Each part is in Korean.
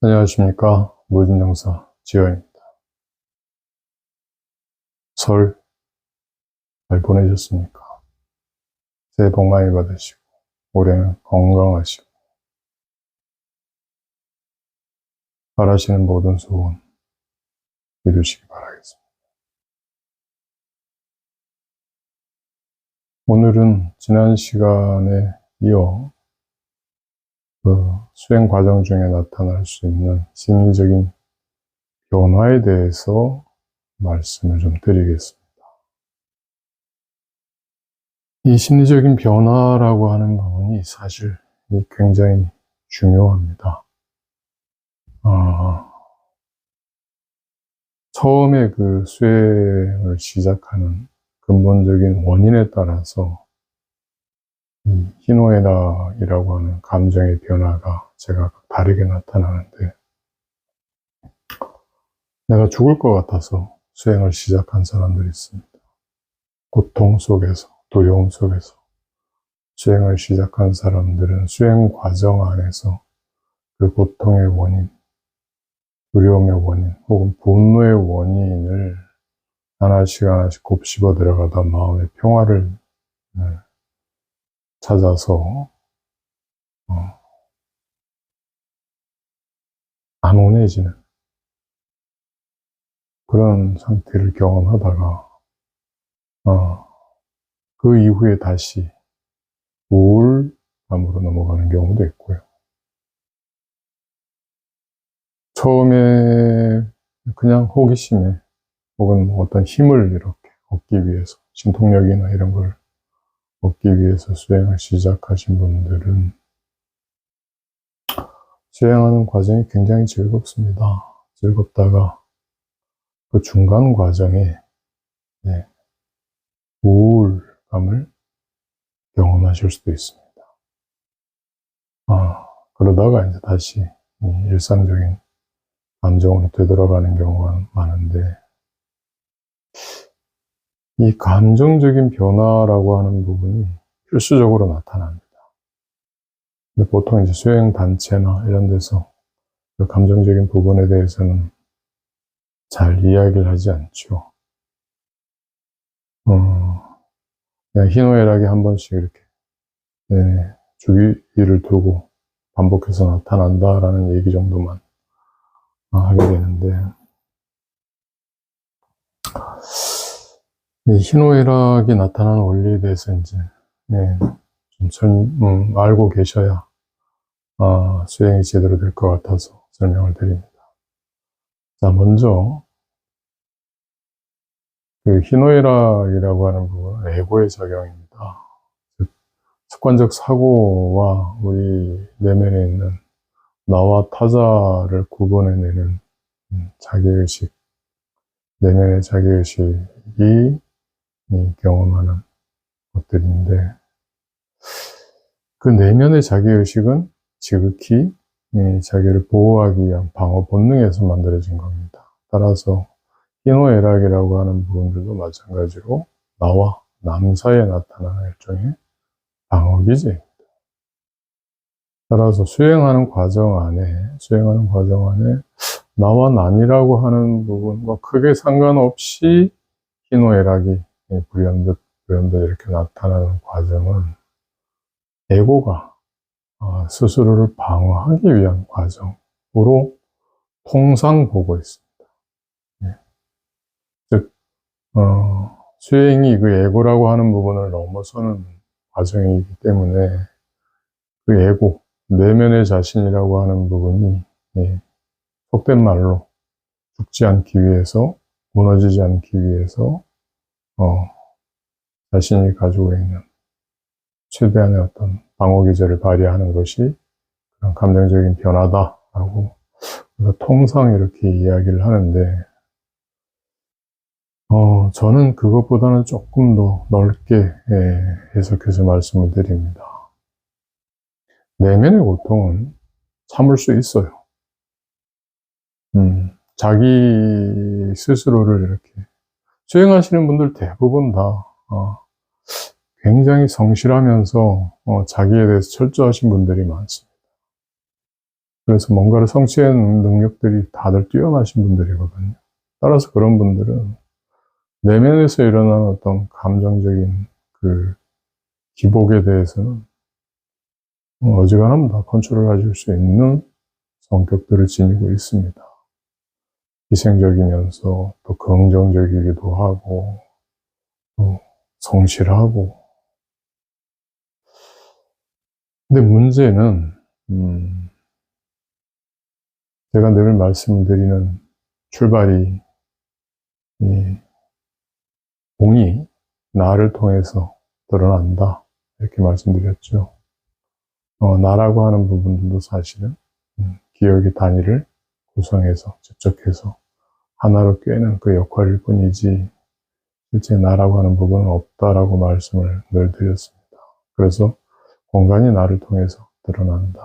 안녕하십니까. 무진영사 지어입니다. 설 잘 보내셨습니까? 새해 복 많이 받으시고, 올해는 건강하시고, 바라시는 모든 소원 이루시기 바라겠습니다. 오늘은 지난 시간에 이어 그 수행 과정 중에 나타날 수 있는 심리적인 변화에 대해서 말씀을 좀 드리겠습니다. 이 심리적인 변화라고 하는 부분이 사실 굉장히 중요합니다. 아, 처음에 그 수행을 시작하는 근본적인 원인에 따라서 이 희노애락이라고 하는 감정의 변화가 제가 다르게 나타나는데 내가 죽을 것 같아서 수행을 시작한 사람들이 있습니다. 고통 속에서, 두려움 속에서 수행을 시작한 사람들은 수행 과정 안에서 그 고통의 원인, 두려움의 원인, 혹은 분노의 원인을 하나씩 하나씩 곱씹어 들어가다 마음의 평화를 네, 찾아서 어, 안 온해지는 그런 상태를 경험하다가 어, 그 이후에 다시 우울감으로 넘어가는 경우도 있고요. 처음에 그냥 호기심에 혹은 뭐 어떤 힘을 이렇게 얻기 위해서 진통력이나 이런 걸 얻기 위해서 수행을 시작하신 분들은 수행하는 과정이 굉장히 즐겁습니다. 즐겁다가 그 중간 과정에 네, 우울감을 경험하실 수도 있습니다. 아, 그러다가 이제 다시 일상적인 감정으로 되돌아가는 경우가 많은데 이 감정적인 변화라고 하는 부분이 필수적으로 나타납니다. 근데 보통 이제 수행 단체나 이런 데서 그 감정적인 부분에 대해서는 잘 이야기를 하지 않죠. 어, 그냥 희노애락이 한 번씩 이렇게 네, 주기를 두고 반복해서 나타난다라는 얘기 정도만 하게 되는데 이 희노애락이 나타나는 원리에 대해서 이제 네, 좀 설, 음, 알고 계셔야 아, 수행이 제대로 될 것 같아서 설명을 드립니다. 자, 먼저 그 희노애락이라고 하는 부분은 에고의 작용입니다. 즉, 습관적 사고와 우리 내면에 있는 나와 타자를 구분해내는 음, 자기의식, 내면의 자기의식이 경험하는 것들인데, 그 내면의 자기의식은 지극히 자기를 보호하기 위한 방어 본능에서 만들어진 겁니다. 따라서 희노애락이라고 하는 부분들도 마찬가지로 나와 남 사이에 나타나는 일종의 방어기제입니다. 따라서 수행하는 과정 안에, 수행하는 과정 안에 나와 남이라고 하는 부분과 크게 상관없이 희노애락이 불현듯, 불현듯 이렇게 나타나는 과정은 에고가 어, 스스로를 방어하기 위한 과정으로 통상 보고 있습니다. 예. 즉, 어, 수행이 그 에고라고 하는 부분을 넘어서는 과정이기 때문에 그 에고, 내면의 자신이라고 하는 부분이 예, 속된 말로 죽지 않기 위해서, 무너지지 않기 위해서 어, 자신이 가지고 있는 최대한의 어떤 방어 기제를 발휘하는 것이 그런 감정적인 변화다라고 통상 이렇게 이야기를 하는데 어, 저는 그것보다는 조금 더 넓게 예, 해석해서 말씀을 드립니다. 내면의 고통은 참을 수 있어요. 음, 자기 스스로를 이렇게 수행하시는 분들 대부분 다 어, 굉장히 성실하면서 어, 자기에 대해서 철저하신 분들이 많습니다. 그래서 뭔가를 성취하는 능력들이 다들 뛰어나신 분들이거든요. 따라서 그런 분들은 내면에서 일어나는 어떤 감정적인 그 기복에 대해서는 어, 어지간하면 다 컨트롤 하실 수 있는 성격들을 지니고 있습니다. 희생적이면서 또 긍정적이기도 하고 또 성실하고 근데 문제는 음, 제가 늘 말씀드리는 출발이 이 공이 나를 통해서 드러난다 이렇게 말씀드렸죠. 어, 나라고 하는 부분들도 사실은 음, 기억의 단위를 구성해서 집적해서 하나로 꿰는 그 역할일 뿐이지 실제 나라고 하는 부분은 없다라고 말씀을 늘 드렸습니다. 그래서 공간이 나를 통해서 드러난다.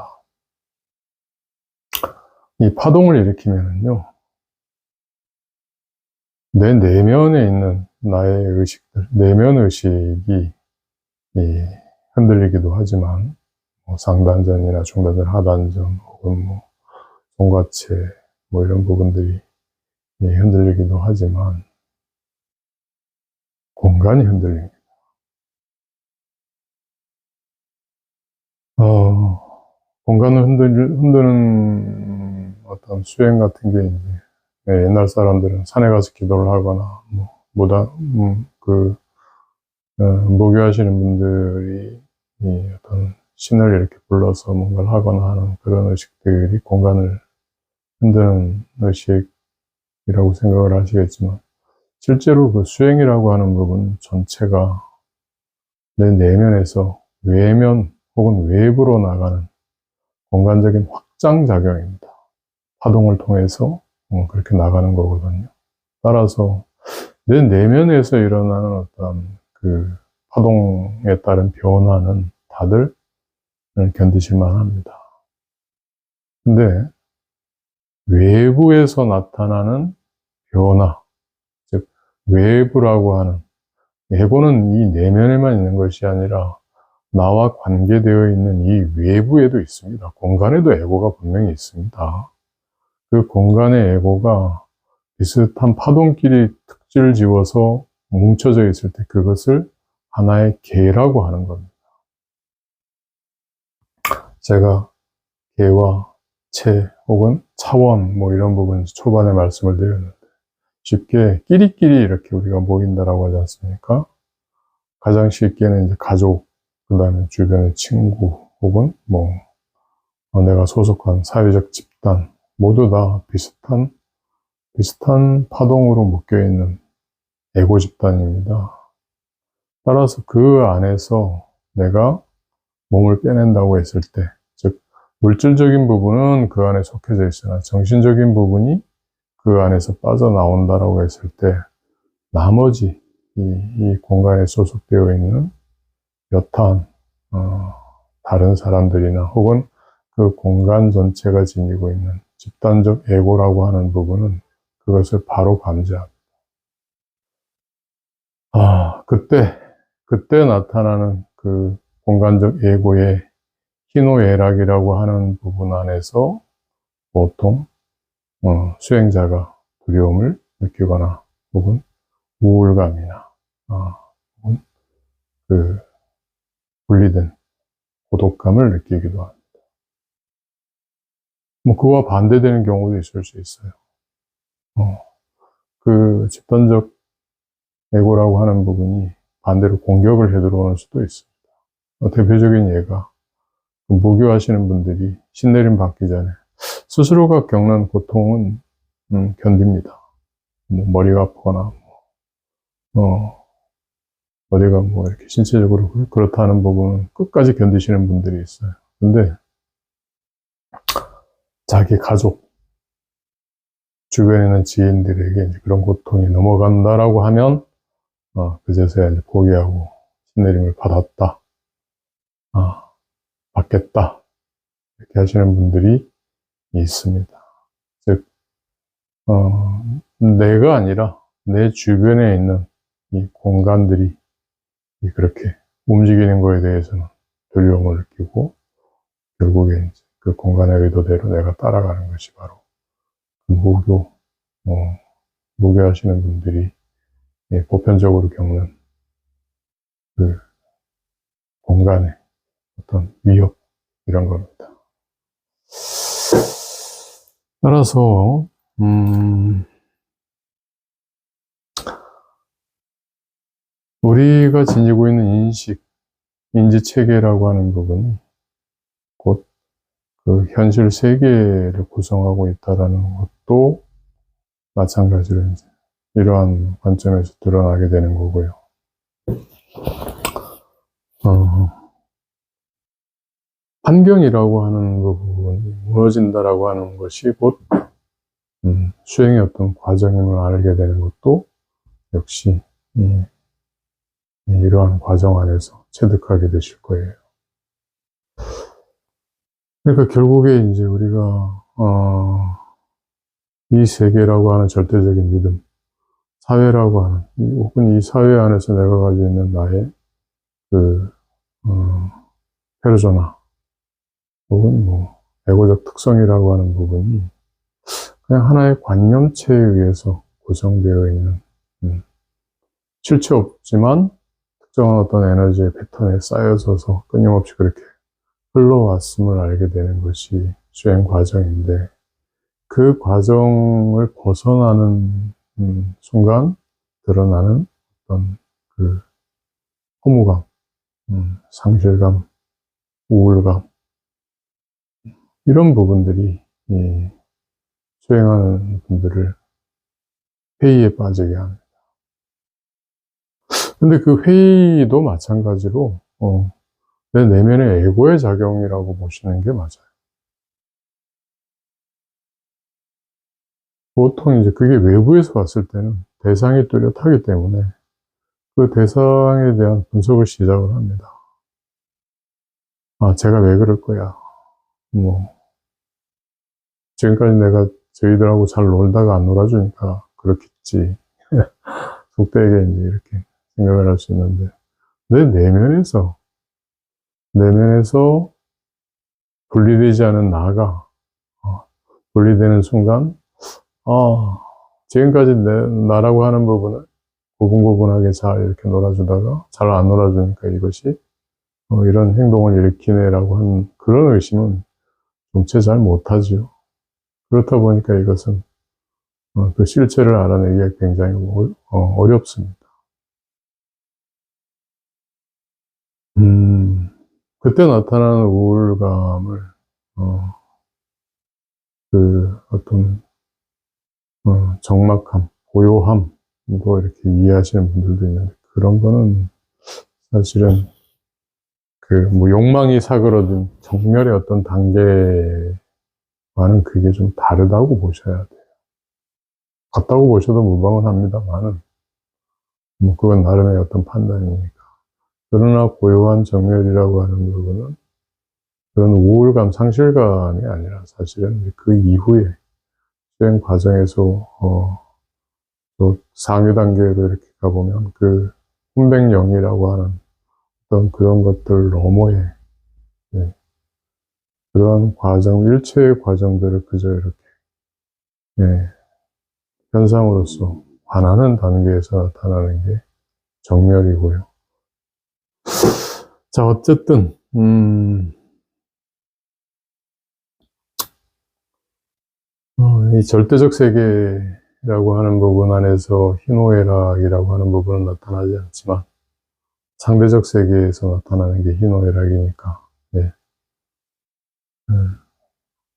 이 파동을 일으키면은요, 내 내면에 있는 나의 의식들, 내면 의식이 이 흔들리기도 하지만, 뭐 상단전이나 중단전, 하단전, 혹은 뭐 손과체, 뭐 이런 부분들이 예, 흔들리기도 하지만, 공간이 흔들립니다. 어, 공간을 흔들, 흔드는 어떤 수행 같은 게 이제 예, 옛날 사람들은 산에 가서 기도를 하거나 뭐 무다 음, 그 어, 모교하시는 분들이 이 어떤 신을 이렇게 불러서 뭔가를 하거나 하는 그런 의식들이 공간을 흔드는 의식이라고 생각을 하시겠지만 실제로 그 수행이라고 하는 부분 전체가 내 내면에서 외면 혹은 외부로 나가는 공간적인 확장작용입니다. 파동을 통해서 어, 그렇게 나가는 거거든요. 따라서 내 내면에서 일어나는 어떤 그 파동에 따른 변화는 다들 견디실 만합니다. 근데 외부에서 나타나는 변화, 즉 외부라고 하는 에고는 이 내면에만 있는 것이 아니라 나와 관계되어 있는 이 외부에도 있습니다. 공간에도 에고가 분명히 있습니다. 그 공간의 에고가 비슷한 파동끼리 특질 지워서 뭉쳐져 있을 때 그것을 하나의 개라고 하는 겁니다. 제가 개와 체 혹은 차원 뭐 이런 부분 초반에 말씀을 드렸는데 쉽게 끼리끼리 이렇게 우리가 모인다라고 하지 않습니까? 가장 쉽게는 이제 가족, 그 다음에 주변의 친구 혹은 뭐 어, 내가 소속한 사회적 집단 모두 다 비슷한 비슷한 파동으로 묶여 있는 에고 집단입니다. 따라서 그 안에서 내가 몸을 빼낸다고 했을 때, 즉 물질적인 부분은 그 안에 속해져 있으나 정신적인 부분이 그 안에서 빠져나온다라고 했을 때 나머지 이, 이 공간에 소속되어 있는 여탄 어, 다른 사람들이나 혹은 그 공간 전체가 지니고 있는 집단적 에고라고 하는 부분은 그것을 바로 감지합니다. 아, 그때, 그때 나타나는 그 공간적 에고의 희노애락이라고 하는 부분 안에서 보통 어, 수행자가 두려움을 느끼거나 혹은 우울감이나 아, 혹은 그 분리된 고독감을 느끼기도 합니다. 뭐 그와 반대되는 경우도 있을 수 있어요. 어, 그 집단적 에고라고 하는 부분이 반대로 공격을 해 들어오는 수도 있습니다. 어, 대표적인 예가 그 무교하시는 분들이 신내림 받기 전에 스스로가 겪는 고통은 음, 견딥니다. 뭐 머리가 아프거나 뭐, 어, 어디가 뭐 이렇게 신체적으로 그렇다는 부분은 끝까지 견디시는 분들이 있어요. 근데 자기 가족, 주변에 있는 지인들에게 이제 그런 고통이 넘어간다라고 하면, 어, 그제서야 이제 포기하고 신내림을 받았다. 아, 받겠다. 이렇게 하시는 분들이 있습니다. 즉, 어, 내가 아니라 내 주변에 있는 이 공간들이 이 그렇게 움직이는 거에 대해서는 두려움을 느끼고 이제 그 공간의 의도대로 내가 따라가는 것이 바로 그 무교, 어, 무교하시는 분들이 예, 보편적으로 겪는 그 공간의 어떤 위협 이런 겁니다. 따라서 음, 우리가 지니고 있는 인식, 인지 체계라고 하는 부분이 곧 그 현실 세계를 구성하고 있다라는 것도 마찬가지로 이제 이러한 관점에서 드러나게 되는 거고요. 어, 환경이라고 하는 부분이 무너진다라고 하는 것이 곧 음, 수행의 어떤 과정임을 알게 되는 것도 역시 이, 이 이러한 과정 안에서 체득하게 되실 거예요. 그러니까 결국에 이제 우리가 어, 이 세계라고 하는 절대적인 믿음, 사회라고 하는 이- 혹은 이 사회 안에서 내가 가지고 있는 나의 그 어, 페르소나 혹은 뭐 에고적 특성이라고 하는 부분이 그냥 하나의 관념체에 의해서 고정되어 있는 음, 실체 없지만 특정한 어떤 에너지의 패턴에 쌓여서서 끊임없이 그렇게 흘러왔음을 알게 되는 것이 수행 과정인데 그 과정을 벗어나는 음, 순간 드러나는 어떤 그 허무감, 음, 상실감, 우울감 이런 부분들이 이 수행하는 분들을 회의에 빠지게 합니다. 근데 그 회의도 마찬가지로 어, 내 내면의 에고의 작용이라고 보시는 게 맞아요. 보통 이제 그게 외부에서 봤을 때는 대상이 뚜렷하기 때문에 그 대상에 대한 분석을 시작을 합니다. 아, 제가 왜 그럴 거야. 뭐, 지금까지 내가 저희들하고 잘 놀다가 안 놀아주니까 그렇겠지. 속되게 이제 이렇게 생각을 할 수 있는데, 내 내면에서, 내면에서 분리되지 않은 나가, 어, 분리되는 순간, 아, 지금까지 내, 나라고 하는 부분을 고분고분하게 잘 이렇게 놀아주다가 잘 안 놀아주니까 이것이 어, 이런 행동을 일으키네라고 하는 그런 의심은 좀채 잘 못하지요. 그렇다 보니까 이것은 어, 그 실체를 알아내기가 굉장히 어, 렵습니다. 음, 그때 나타나는 우울감을 어, 그 어떤 어, 적막함, 고요함, 뭐 이렇게 이해하시는 분들도 있는데 그런 거는 사실은 그 뭐 욕망이 사그러든 정멸의 어떤 단계 와는 그게 좀 다르다고 보셔야 돼요. 같다고 보셔도 무방은 합니다만은 뭐 그건 나름의 어떤 판단이니까. 그러나 고요한 정멸이라고 하는 부분은 그런 우울감, 상실감이 아니라 사실은 그 이후에 수행 과정에서 어, 또 상위 단계로 이렇게 가보면 그 hun백영이라고 하는 어떤 그런 것들 너머에 네, 그러한 과정, 일체의 과정들을 그저 이렇게 네, 현상으로서 반하는 단계에서 나타나는 게 정멸이고요. 자, 어쨌든 음, 어, 이 절대적 세계라고 하는 부분 안에서 희노애락이라고 하는 부분은 나타나지 않지만 상대적 세계에서 나타나는 게 희노애락이니까 예. 음,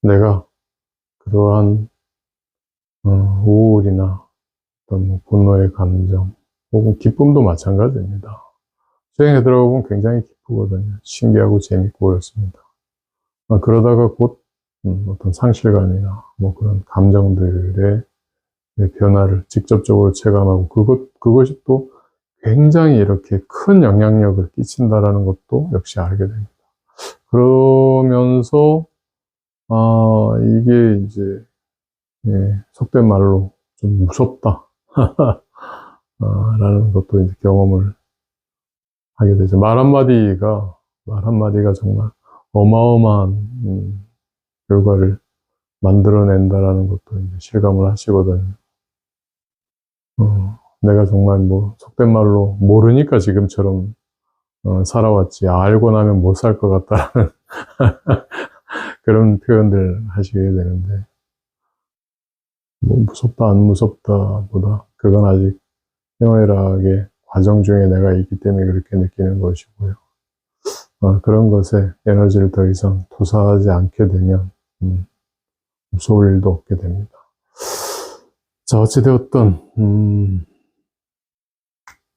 내가 그러한 어, 우울이나 어떤 뭐 분노의 감정 혹은 기쁨도 마찬가지입니다. 수행에 들어가보면 굉장히 기쁘거든요. 신기하고 재밌고 그렇습니다. 아, 그러다가 곧 음, 어떤 상실감이나 뭐 그런 감정들의 변화를 직접적으로 체감하고 그것 그것이 또 굉장히 이렇게 큰 영향력을 끼친다라는 것도 역시 알게 됩니다. 그러면서 아 이게 이제 예, 속된 말로 좀 무섭다. 아, 라는 것도 이제 경험을 하게 되죠. 말 한마디가, 말 한마디가 정말 어마어마한, 음, 결과를 만들어낸다라는 것도 이제 실감을 하시거든요. 어, 내가 정말 뭐, 속된 말로 모르니까 지금처럼 어, 살아왔지. 알고 나면 못 살 것 같다라는 그런 표현들 하시게 되는데, 뭐 무섭다, 안 무섭다 보다, 그건 아직 생활학의 과정 중에 내가 있기 때문에 그렇게 느끼는 것이고요. 어, 그런 것에 에너지를 더 이상 투사하지 않게 되면, 음, 무서울 일도 없게 됩니다. 자, 어찌되었든, 음,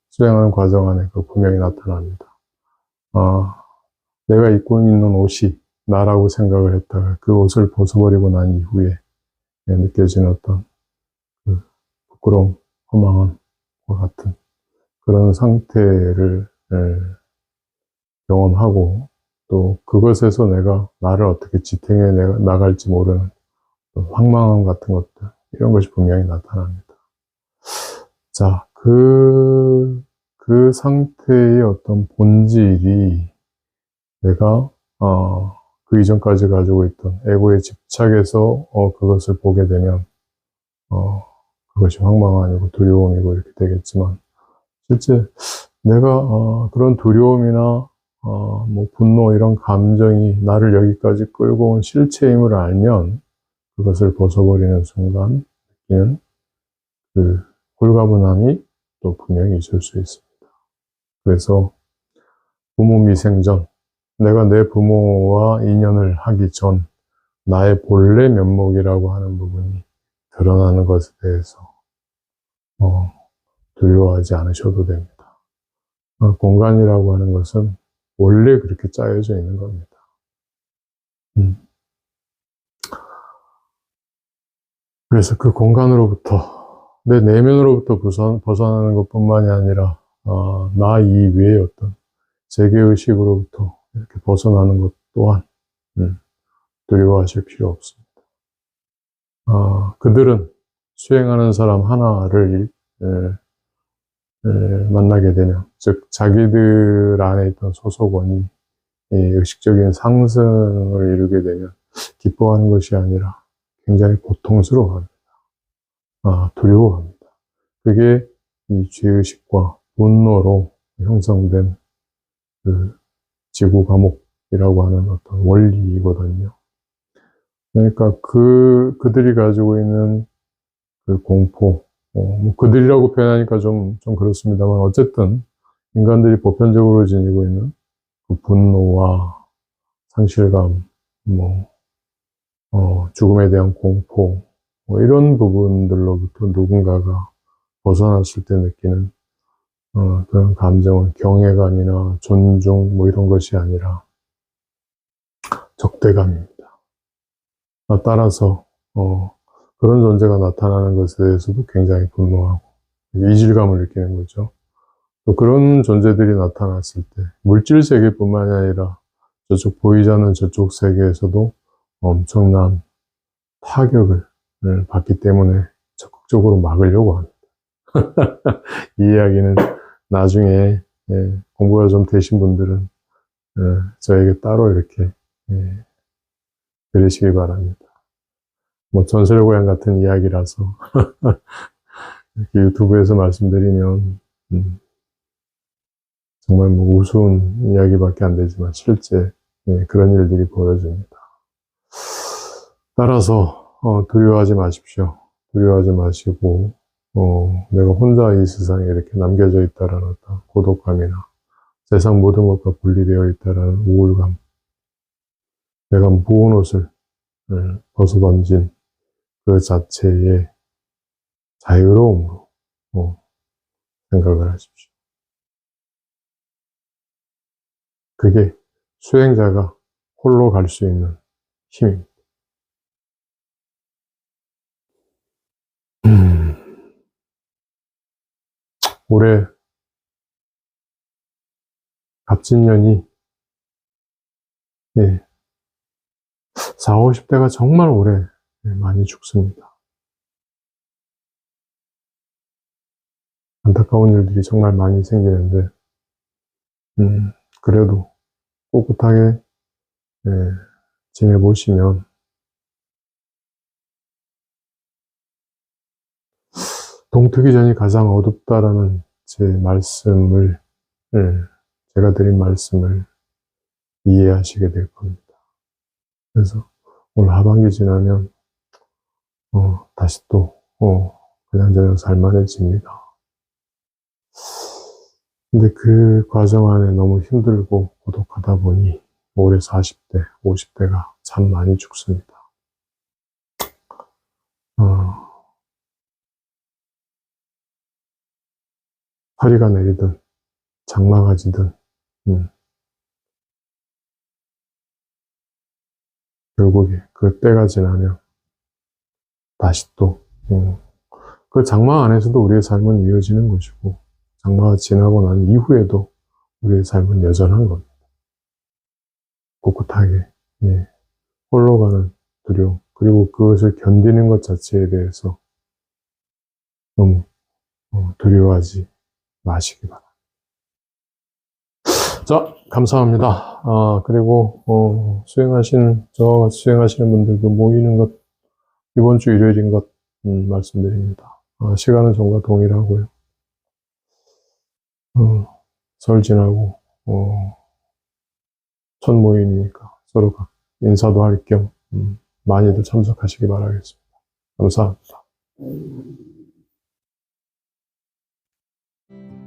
수행하는 과정 안에 그 분명히 나타납니다. 아, 내가 입고 있는 옷이 나라고 생각을 했다가 그 옷을 벗어버리고 난 이후에 느껴지는 어떤 그 부끄러움, 허망함과 같은 그런 상태를 에, 경험하고 또 그것에서 내가 나를 어떻게 지탱해 나갈지 모르는 황망함 같은 것들 이런 것이 분명히 나타납니다. 자, 그, 그 상태의 어떤 본질이 내가, 어, 그 이전까지 가지고 있던 에고의 집착에서, 어, 그것을 보게 되면, 어, 그것이 황망함이고 두려움이고 이렇게 되겠지만, 실제 내가, 어, 그런 두려움이나, 어, 뭐, 분노 이런 감정이 나를 여기까지 끌고 온 실체임을 알면, 그것을 벗어버리는 순간, 느끼는 그 홀가분함이 또 분명히 있을 수 있습니다. 그래서 부모 미생전, 내가 내 부모와 인연을 하기 전 나의 본래 면목이라고 하는 부분이 드러나는 것에 대해서 어, 두려워하지 않으셔도 됩니다. 어, 공간이라고 하는 것은 원래 그렇게 짜여져 있는 겁니다. 음. 그래서 그 공간으로부터 내 내면으로부터 벗어, 벗어나는 것뿐만이 아니라 어, 나 이외의 어떤 세계의식으로부터 이렇게 벗어나는 것 또한 음, 두려워하실 필요 없습니다. 어, 그들은 수행하는 사람 하나를 에, 에, 만나게 되면 즉 자기들 안에 있던 소속원이 의식적인 상승을 이루게 되면 기뻐하는 것이 아니라 굉장히 고통스러워합니다. 아, 두려워합니다. 그게 이 죄의식과 분노로 형성된 그 지구 감옥이라고 하는 어떤 원리이거든요. 그러니까 그, 그들이 가지고 있는 그 공포, 어, 뭐 그들이라고 표현하니까 좀, 좀 그렇습니다만, 어쨌든 인간들이 보편적으로 지니고 있는 그 분노와 상실감, 뭐, 어, 죽음에 대한 공포, 뭐 이런 부분들로부터 누군가가 벗어났을 때 느끼는 어, 그런 감정은 경외감이나 존중 뭐 이런 것이 아니라 적대감입니다. 아, 따라서 어, 그런 존재가 나타나는 것에 대해서도 굉장히 분노하고 이질감을 느끼는 거죠. 또 그런 존재들이 나타났을 때 물질 세계뿐만이 아니라 저쪽 보이지 않는 저쪽 세계에서도 엄청난 타격을 받기 때문에 적극적으로 막으려고 합니다. 이 이야기는 나중에 예, 공부가 좀 되신 분들은 예, 저에게 따로 이렇게 예, 들으시기 바랍니다. 뭐 전설 고향 같은 이야기라서 이렇게 유튜브에서 말씀드리면 음, 정말 뭐 우스운 이야기밖에 안 되지만 실제 예, 그런 일들이 벌어집니다. 따라서 어, 두려워하지 마십시오. 두려워하지 마시고 어, 내가 혼자 이 세상에 이렇게 남겨져 있다라는 어떤 고독감이나 세상 모든 것과 분리되어 있다라는 우울감, 내가 무은 옷을 예, 벗어던진 그 자체의 자유로움으로 어, 생각을 하십시오. 그게 수행자가 홀로 갈 수 있는 힘입니다. 올해 갑진년이 예, 4, 50대가 정말 오래 네, 많이 죽습니다. 안타까운 일들이 정말 많이 생기는데, 음, 그래도 꿋꿋하게 예, 지내보시면 동트기 전이 가장 어둡다라는 제 말씀을, 예, 제가 드린 말씀을 이해하시게 될 겁니다. 그래서 오늘 하반기 지나면, 어, 다시 또, 어, 그냥저냥 살만해집니다. 근데 그 과정 안에 너무 힘들고 고독하다 보니 올해 40대, 50대가 참 많이 죽습니다. 어, 허리가 내리든 장마가 지든 음, 결국에 그 때가 지나면 다시 또 음, 그 장마 안에서도 우리의 삶은 이어지는 것이고 장마가 지나고 난 이후에도 우리의 삶은 여전한 겁니다. 꿋꿋하게 예, 홀로 가는 두려움 그리고 그것을 견디는 것 자체에 대해서 너무 어, 두려워하지 마시기 바랍니다. 자, 감사합니다. 아, 그리고 어, 수행하신 같이 수행하시는 분들도 모이는 것 이번 주 일요일인 것 음, 말씀드립니다. 아, 시간은 전과 동일하고요. 어, 설 지나고 어, 첫 모임이니까 서로 각 인사도 할겸 음, 많이들 참석하시기 바라겠습니다. 감사합니다. Thank you.